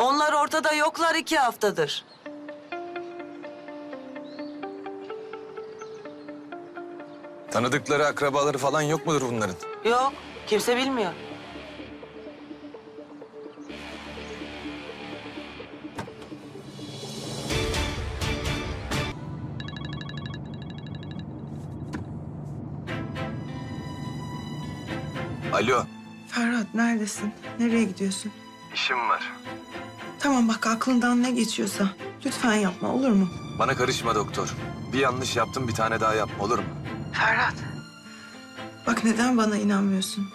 Onlar ortada yoklar iki haftadır. Tanıdıkları, akrabaları falan yok mudur bunların? Yok, kimse bilmiyor. Alo. Ferhat neredesin? Nereye gidiyorsun? İşim var. Tamam bak aklından ne geçiyorsa lütfen yapma olur mu? Bana karışma doktor. Bir yanlış yaptım bir tane daha yapma olur mu? Ferhat. Bak neden bana inanmıyorsun?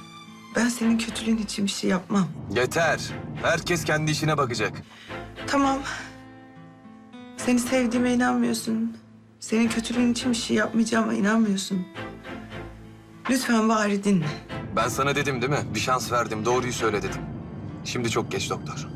Ben senin kötülüğün için bir şey yapmam. Yeter. Herkes kendi işine bakacak. Tamam. Seni sevdiğime inanmıyorsun. Senin kötülüğün için bir şey yapmayacağıma inanmıyorsun. Lütfen bari dinle. Ben sana dedim değil mi? Bir şans verdim. Doğruyu söyle dedim. Şimdi çok geç doktor.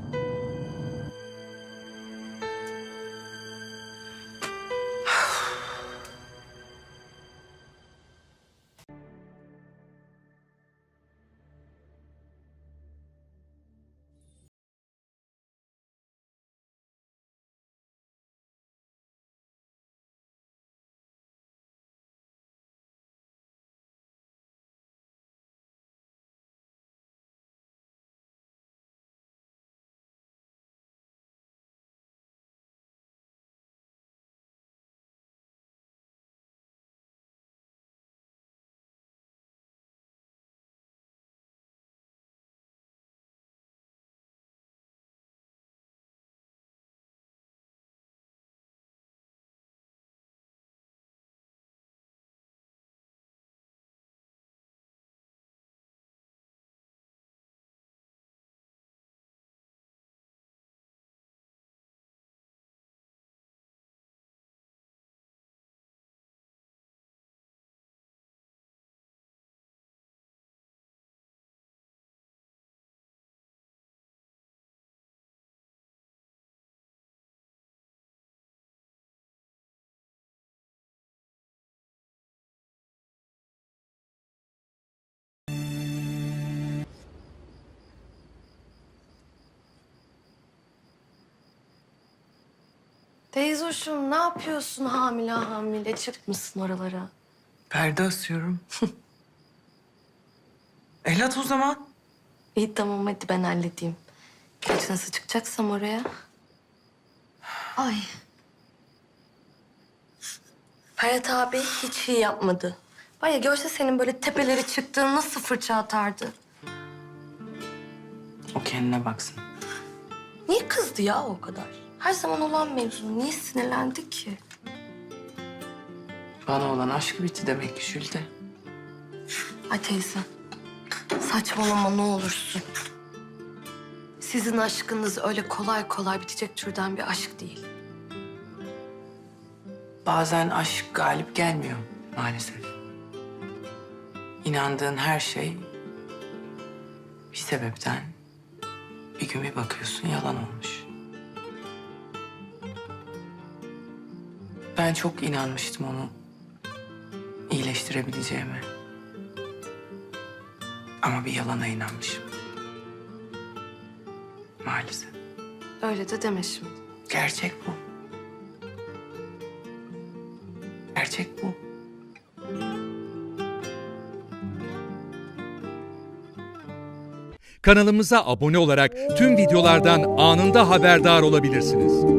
Teyzoşum ne yapıyorsun hamile hamile çıkmışsın oralara? Perde asıyorum. El at o zaman. İyi tamam hadi ben halledeyim. Geç nasıl çıkacaksam oraya. Ay. Ferhat abi hiç iyi yapmadı. Var ya görse senin böyle tepeleri çıktığını nasıl fırça atardı. O kendine baksın. Niye kızdı ya o kadar? Her zaman olan mevzu. Niye sinirlendi ki? Bana olan aşkı bitti demek ki Jülde. Ay teyze. Saçmalama ne olursun. Sizin aşkınız öyle kolay kolay bitecek türden bir aşk değil. Bazen aşk galip gelmiyor maalesef. İnandığın her şey bir sebepten bir gün bir bakıyorsun yalan olmuş. Ben çok inanmıştım onu iyileştirebileceğime. Ama bir yalana inanmışım. Maalesef. Öyle de deme şimdi. Gerçek bu. Gerçek bu. Kanalımıza abone olarak tüm videolardan anında haberdar olabilirsiniz.